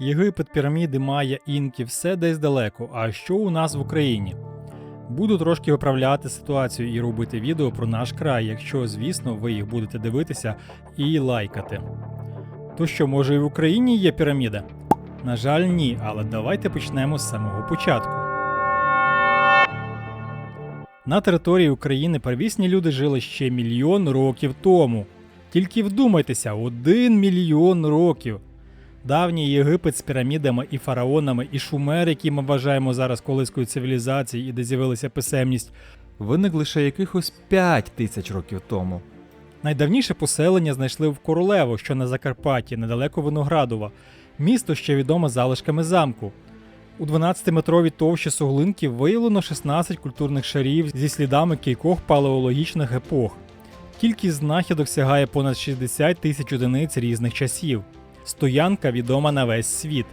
Єгипет, піраміди, Майя, інки, все десь далеко. А що у нас в Україні? Буду трошки виправляти ситуацію і робити відео про наш край, якщо, звісно, ви їх будете дивитися і лайкати. То що, може, і в Україні є піраміда? На жаль, ні, але давайте почнемо з самого початку. На території України первісні люди жили ще мільйон років тому. Тільки вдумайтеся, один мільйон років. Давній Єгипет з пірамідами і фараонами, і шумер, які ми вважаємо зараз колискою цивілізації і де з'явилася писемність, Виник лише якихось 5 тисяч років тому. Найдавніше поселення знайшли в Королево, що на Закарпатті, недалеко Виноградова. Місто ще відоме залишками замку. У 12-метровій товщі суглинків виявлено 16 культурних шарів зі слідами кількох палеологічних епох. Кількість знахідок сягає понад 60 тисяч одиниць різних часів. Стоянка відома на весь світ.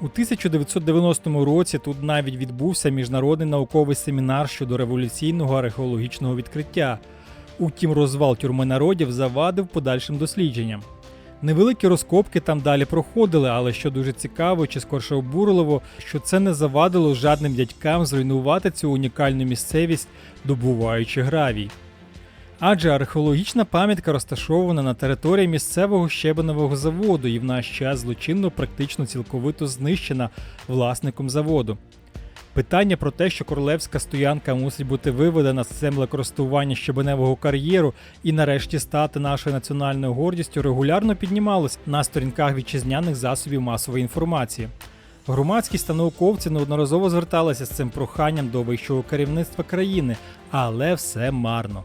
У 1990 році тут навіть відбувся міжнародний науковий семінар щодо революційного археологічного відкриття. Утім, розвал тюрми народів завадив подальшим дослідженням. Невеликі розкопки там далі проходили, але що дуже цікаво чи скорше обурливо, що це не завадило жадним дядькам зруйнувати цю унікальну місцевість, добуваючи гравій. Адже археологічна пам'ятка розташована на території місцевого щебеневого заводу і в наш час злочинно практично цілковито знищена власником заводу. Питання про те, що королевська стоянка мусить бути виведена з землекористування щебеневого кар'єру і нарешті стати нашою національною гордістю, регулярно піднімалось на сторінках вітчизняних засобів масової інформації. Громадськість та науковці неодноразово зверталися з цим проханням до вищого керівництва країни, але все марно.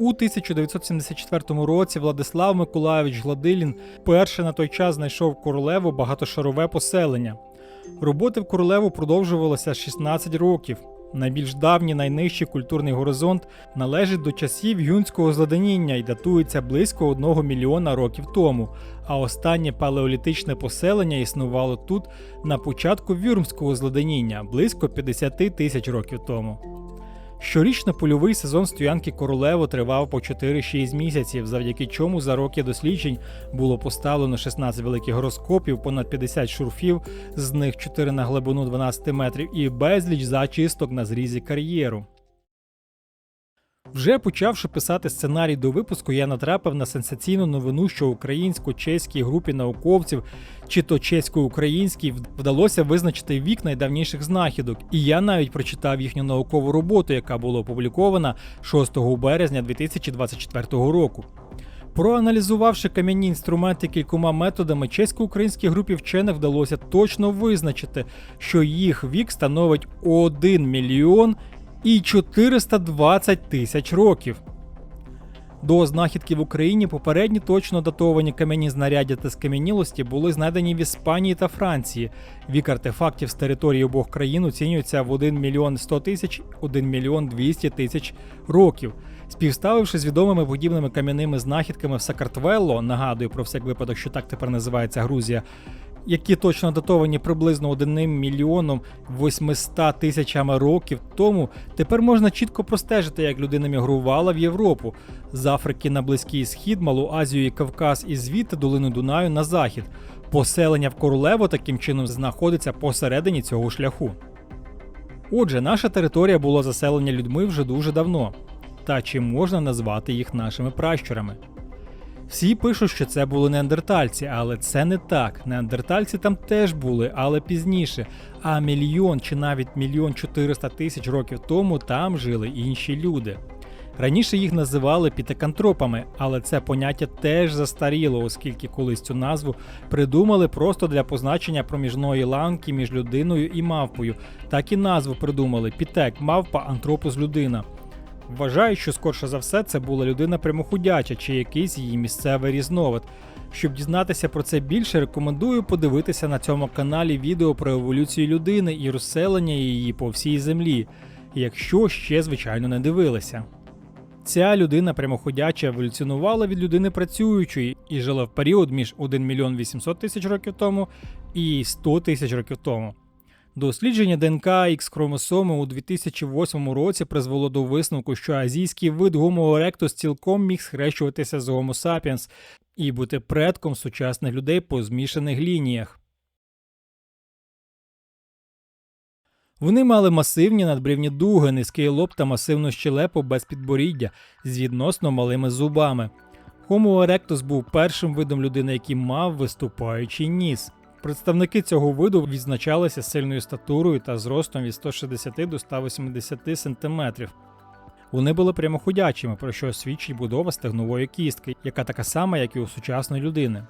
У 1974 році Владислав Миколайович Гладилін перше на той час знайшов королеву багатошарове поселення. Роботи в королеву продовжувалися 16 років. Найбільш давній найнижчий культурний горизонт належить до часів юнського зладеніння і датується близько 1 мільйона років тому, а останнє палеолітичне поселення існувало тут на початку вюрмського зладеніння близько 50 тисяч років тому. Щорічно польовий сезон стоянки королево тривав по 4-6 місяців, завдяки чому за роки досліджень було поставлено 16 великих гороскопів, понад 50 шурфів, з них 4 на глибину 12 метрів, і безліч зачисток на зрізі кар'єру. Вже почавши писати сценарій до випуску, я натрапив на сенсаційну новину, що українсько-чеській групі науковців, чи то чесько-українській, вдалося визначити вік найдавніших знахідок, і я навіть прочитав їхню наукову роботу, яка була опублікована 6 березня 2024 року. Проаналізувавши кам'яні інструменти кількома методами, чесько-українській групі вчених вдалося точно визначити, що їх вік становить 1 мільйон і 420 тисяч років. До знахідки в Україні попередні точно датовані кам'яні знаряддя та скам'янілості були знайдені в Іспанії та Франції. Вік артефактів з території обох країн оцінюється в 1 мільйон 100 тисяч 1 мільйон 200 тисяч років. Співставивши з відомими подібними кам'яними знахідками в Сакартвелло, нагадую про всяк випадок, що так тепер називається Грузія, які точно датовані приблизно 1 мільйоном 800 тисячами років тому, тепер можна чітко простежити, як людина мігрувала в Європу з Африки на Близький Схід, Малу Азію і Кавказ, і звідти долину Дунаю на захід. Поселення в Королево таким чином знаходиться посередині цього шляху. Отже, наша територія була заселена людьми вже дуже давно. Та чи можна назвати їх нашими пращурами? Всі пишуть, що це були неандертальці, але це не так. Неандертальці там теж були, але пізніше. А мільйон чи навіть мільйон чотириста тисяч років тому там жили інші люди. Раніше їх називали пітекантропами, але це поняття теж застаріло, оскільки колись цю назву придумали просто для позначення проміжної ланки між людиною і мавпою. Так і назву придумали пітек, мавпа, антропус людина. Вважаю, що скорше за все це була людина прямоходяча чи якийсь її місцевий різновид. Щоб дізнатися про це більше, рекомендую подивитися на цьому каналі відео про еволюцію людини і розселення її по всій землі, якщо ще, звичайно, не дивилися. Ця людина прямоходяча еволюціонувала від людини працюючої і жила в період між 1 мільйон 800 тисяч років тому і 100 тисяч років тому. Дослідження ДНК X хромосоми у 2008 році призвело до висновку, що азійський вид Homo erectus цілком міг схрещуватися з Homo sapiens, і бути предком сучасних людей по змішаних лініях. Вони мали масивні надбрівні дуги, низький лоб та масивну щелепу без підборіддя з відносно малими зубами. Homo erectus був першим видом людини, який мав виступаючий ніс. Представники цього виду відзначалися сильною статурою та зростом від 160 до 180 см. Вони були прямоходячими, про що свідчить будова стегнової кістки, яка така сама, як і у сучасної людини.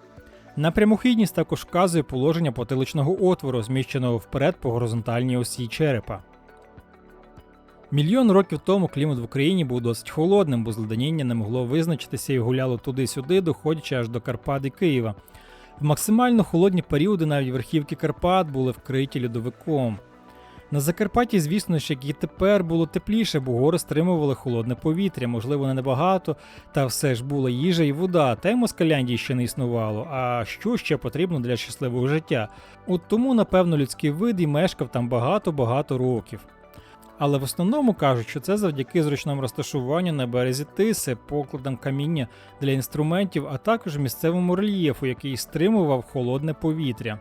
На прямохідність також вказує положення потиличного отвору, зміщеного вперед по горизонтальній осі черепа. Мільйон років тому клімат в Україні був досить холодним, бо зледеніння не могло визначитися і гуляло туди-сюди, доходячи аж до Карпат і Києва. В максимально холодні періоди навіть верхівки Карпат були вкриті льодовиком. На Закарпатті, звісно ж, як і тепер було тепліше, бо гори стримували холодне повітря, можливо, не небагато, та все ж була їжа і вода, та й Москаляндії ще не існувало. А що ще потрібно для щасливого життя? От тому, напевно, людський вид і мешкав там багато-багато років. Але в основному кажуть, що це завдяки зручному розташуванню на березі тиси, покладам каміння для інструментів, а також місцевому рельєфу, який стримував холодне повітря.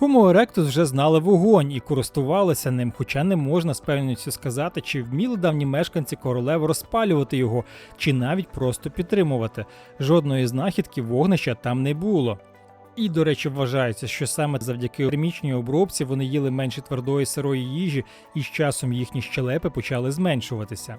Homo erectus вже знали вогонь і користувалися ним, хоча не можна з певністю сказати, чи вміли давні мешканці королеви розпалювати його, чи навіть просто підтримувати. Жодної знахідки вогнища там не було. І, до речі, вважається, що саме завдяки термічній обробці вони їли менше твердої сирої їжі, і з часом їхні щелепи почали зменшуватися.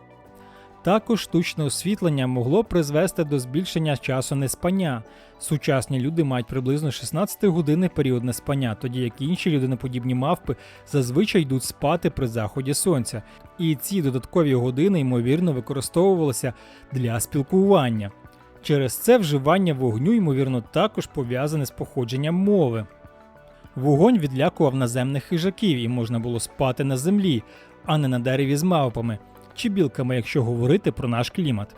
Також штучне освітлення могло призвести до збільшення часу неспання. Сучасні люди мають приблизно 16-годинний період неспання, тоді як інші людиноподібні мавпи зазвичай йдуть спати при заході сонця, і ці додаткові години ймовірно використовувалися для спілкування. Через це вживання вогню, ймовірно, також пов'язане з походженням мови. Вогонь відлякував наземних хижаків і можна було спати на землі, а не на дереві з мавпами чи білками, якщо говорити про наш клімат.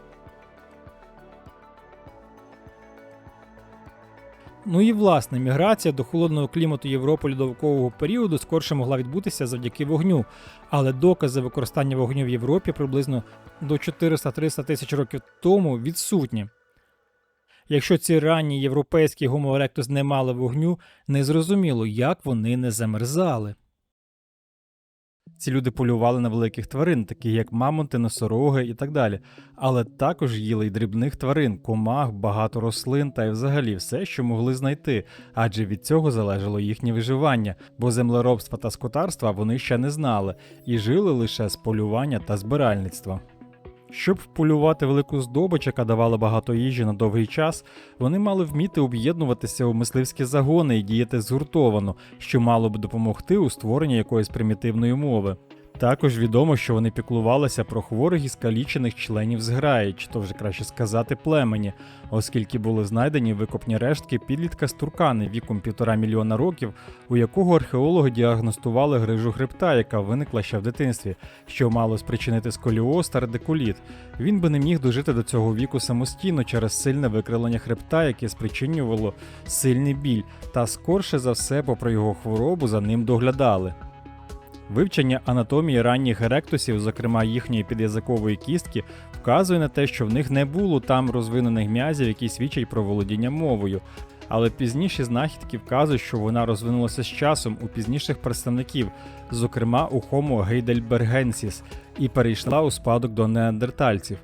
Ну і власне, міграція до холодного клімату Європи льодовикового періоду скорше могла відбутися завдяки вогню, але докази використання вогню в Європі приблизно до 400-300 тисяч років тому відсутні. Якщо ці ранні європейські erectus не мали вогню, незрозуміло, як вони не замерзали. Ці люди полювали на великих тварин, таких як мамонти, носороги і так далі, але також їли й дрібних тварин, комах, багато рослин та й взагалі все, що могли знайти, адже від цього залежало їхнє виживання, бо землеробства та скотарства вони ще не знали і жили лише з полювання та збиральництва. Щоб вполювати велику здобич, яка давала багато їжі на довгий час, вони мали вміти об'єднуватися у мисливські загони і діяти згуртовано, що мало б допомогти у створенні якоїсь примітивної мови. Також відомо, що вони піклувалися про хворих і скалічених членів зграї, чи то вже краще сказати племені, оскільки були знайдені викопні рештки підлітка з туркани віком півтора мільйона років, у якого археологи діагностували грижу хребта, яка виникла ще в дитинстві, що мало спричинити сколіоз та радикуліт. Він би не міг дожити до цього віку самостійно через сильне викривлення хребта, яке спричинювало сильний біль, та скорше за все, попри його хворобу, за ним доглядали. Вивчення анатомії ранніх еректусів, зокрема їхньої підязикової кістки, вказує на те, що в них не було там розвинених м'язів, які свідчать про володіння мовою. Але пізніші знахідки вказують, що вона розвинулася з часом у пізніших представників, зокрема у Homo heidelbergensis, і перейшла у спадок до неандертальців.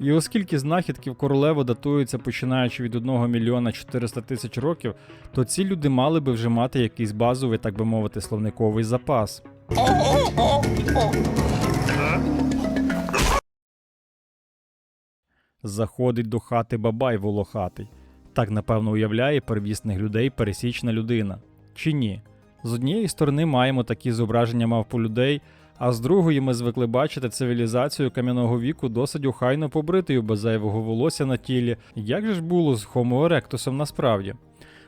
І оскільки знахідки в королеву датуються починаючи від 1 мільйона 400 тисяч років, то ці люди мали би вже мати якийсь базовий, так би мовити, словниковий запас. Заходить до хати бабай волохатий. Так, напевно, уявляє первісних людей пересічна людина. Чи ні? З однієї сторони маємо такі зображення мавпу людей, а з другої ми звикли бачити цивілізацію кам'яного віку досить охайно побритою без зайвого волосся на тілі. Як же ж було з Homo erectusом насправді?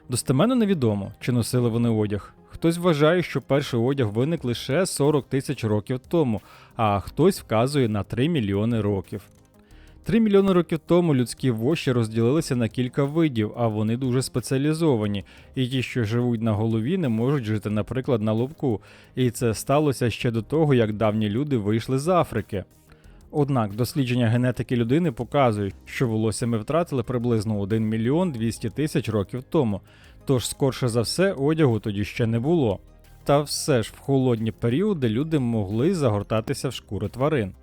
Достеменно невідомо, чи носили вони одяг. Хтось вважає, що перший одяг виник лише 40 тисяч років тому, а хтось вказує на 3 мільйони років. 3 мільйони років тому людські воші розділилися на кілька видів, а вони дуже спеціалізовані, і ті, що живуть на голові, не можуть жити, наприклад, на лобку. І це сталося ще до того, як давні люди вийшли з Африки. Однак дослідження генетики людини показують, що волосся ми втратили приблизно 1 мільйон 200 тисяч років тому, тож скорше за все одягу тоді ще не було. Та все ж в холодні періоди люди могли загортатися в шкури тварин.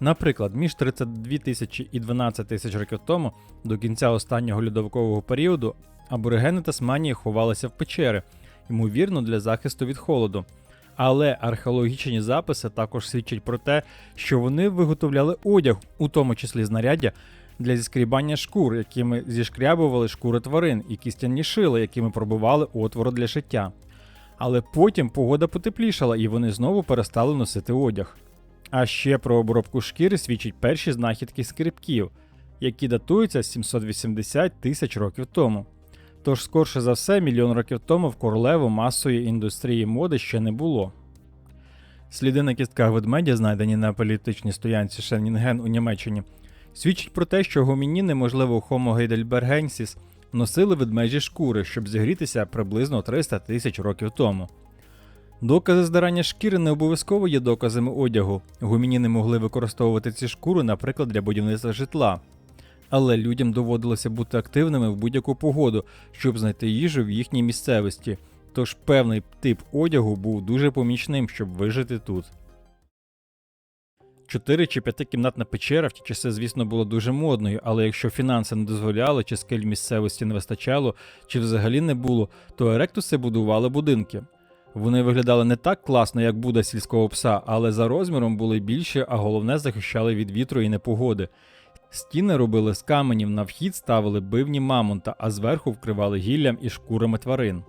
Наприклад, між 32 тисячі і 12 тисяч років тому, до кінця останнього льодовикового періоду, аборигени Тасманії ховалися в печери, ймовірно, для захисту від холоду. Але археологічні записи також свідчать про те, що вони виготовляли одяг, у тому числі знаряддя для зіскрібання шкур, якими зішкрябували шкури тварин, і кістяні шили, якими пробивали отвори для шиття. Але потім погода потеплішала, і вони знову перестали носити одяг. А ще про обробку шкіри свідчать перші знахідки скрипків, які датуються 780 тисяч років тому. Тож, скорше за все, мільйон років тому в королеву масової індустрії моди ще не було. Сліди на кістках ведмедя, знайдені на політичній стоянці Шеннінген у Німеччині, свідчать про те, що гомініни, можливо, Homo heidelbergensis, носили ведмежі шкури, щоб зігрітися приблизно 300 тисяч років тому. Докази здирання шкіри не обов'язково є доказами одягу. Гумініни могли використовувати ці шкури, наприклад, для будівництва житла. Але людям доводилося бути активними в будь-яку погоду, щоб знайти їжу в їхній місцевості. Тож певний тип одягу був дуже помічним, щоб вижити тут. Чотири чи п'ятикімнатна печера в ті часи, звісно, була дуже модною, але якщо фінанси не дозволяли, чи скель місцевості не вистачало, чи взагалі не було, то еректуси будували будинки. Вони виглядали не так класно, як Буда сільського пса, але за розміром були більші, а головне захищали від вітру і непогоди. Стіни робили з каменів, на вхід ставили бивні мамонта, а зверху вкривали гіллям і шкурами тварин.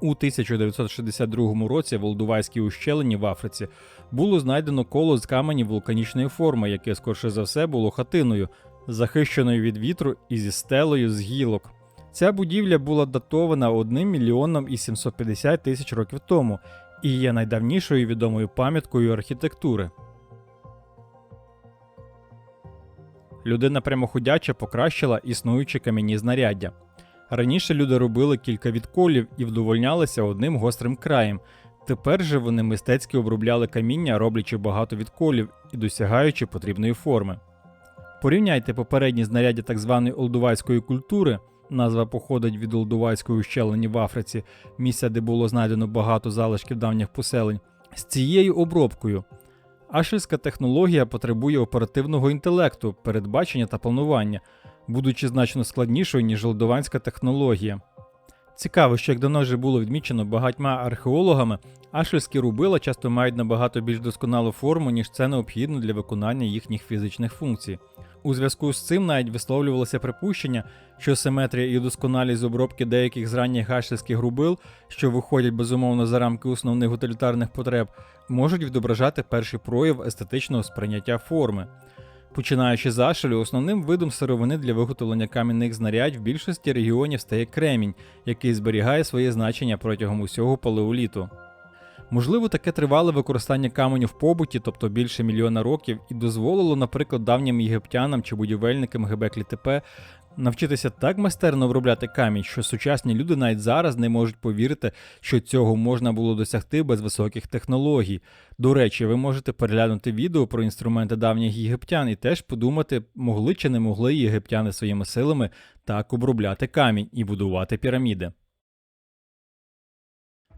У 1962 році в Олдувайській ущелині в Африці було знайдено коло з каменів вулканічної форми, яке скорше за все було хатиною, захищеною від вітру і зі стелею з гілок. Ця будівля була датована 1 мільйоном і 750 тисяч років тому і є найдавнішою відомою пам'яткою архітектури. Людина прямоходяча покращила існуючі кам'яні знаряддя. Раніше люди робили кілька відколів і вдовольнялися одним гострим краєм. Тепер же вони мистецьки обробляли каміння, роблячи багато відколів і досягаючи потрібної форми. Порівняйте попередні знаряддя так званої олдувайської культури. Назва походить від Олдувайської ущелини в Африці, місця, де було знайдено багато залишків давніх поселень, з цією обробкою. Ашельська технологія потребує оперативного інтелекту, передбачення та планування, будучи значно складнішою, ніж лодованська технологія. Цікаво, що як давно вже було відмічено багатьма археологами, ашельські рубила часто мають набагато більш досконалу форму, ніж це необхідно для виконання їхніх фізичних функцій. У зв'язку з цим навіть висловлювалося припущення, що симетрія і досконалість обробки деяких з ранніх ашельських рубил, що виходять безумовно за рамки основних утилітарних потреб, можуть відображати перший прояв естетичного сприйняття форми. Починаючи з ашелю, основним видом сировини для виготовлення кам'яних знарядь в більшості регіонів стає кремінь, який зберігає своє значення протягом усього палеоліту. Можливо, таке тривале використання каменю в побуті, тобто більше мільйона років, і дозволило, наприклад, давнім єгиптянам чи будівельникам Гебеклі ТП навчитися так майстерно обробляти камінь, що сучасні люди навіть зараз не можуть повірити, що цього можна було досягти без високих технологій. До речі, ви можете переглянути відео про інструменти давніх єгиптян і теж подумати, могли чи не могли єгиптяни своїми силами так обробляти камінь і будувати піраміди.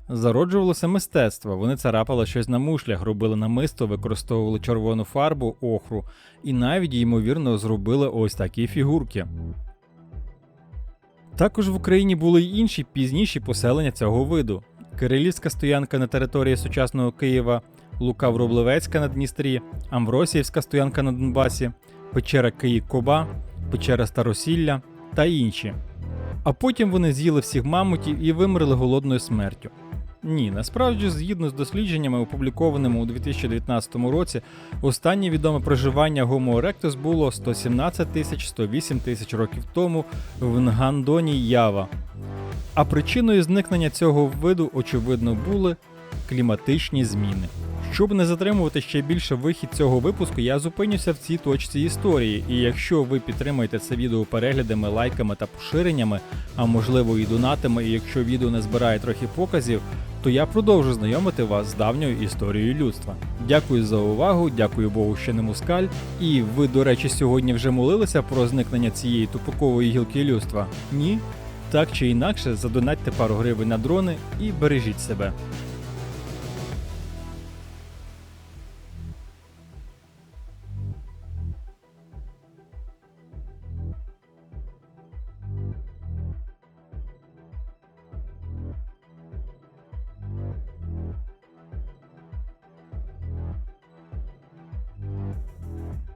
Зароджувалося мистецтво. Вони царапали щось на мушлях, робили намисто, використовували червону фарбу, охру, і навіть, ймовірно, зробили ось такі фігурки. Також в Україні були й інші пізніші поселення цього виду: Кирилівська стоянка на території сучасного Києва, Лука Вроблевецька на Дністрі, Амвросіївська стоянка на Донбасі, печера Київ-Коба, печера Старосілля та інші. А потім вони з'їли всіх мамутів і вимерли голодною смертю. Ні, насправді, згідно з дослідженнями, опублікованими у 2019 році, останнє відоме проживання Homo erectus було 117 тисяч 108 тисяч років тому в Нгандоні Ява. А причиною зникнення цього виду, очевидно, були кліматичні зміни. Щоб не затримувати ще більше вихід цього випуску, я зупинюся в цій точці історії. І якщо ви підтримаєте це відео переглядами, лайками та поширеннями, а можливо і донатами, і якщо відео не збирає трохи показів, то я продовжу знайомити вас з давньою історією людства. Дякую за увагу, дякую Богу, що не мускаль. І ви, до речі, сьогодні вже молилися про зникнення цієї тупикової гілки людства? Ні? Так чи інакше, задонатьте пару гривень на дрони і бережіть себе.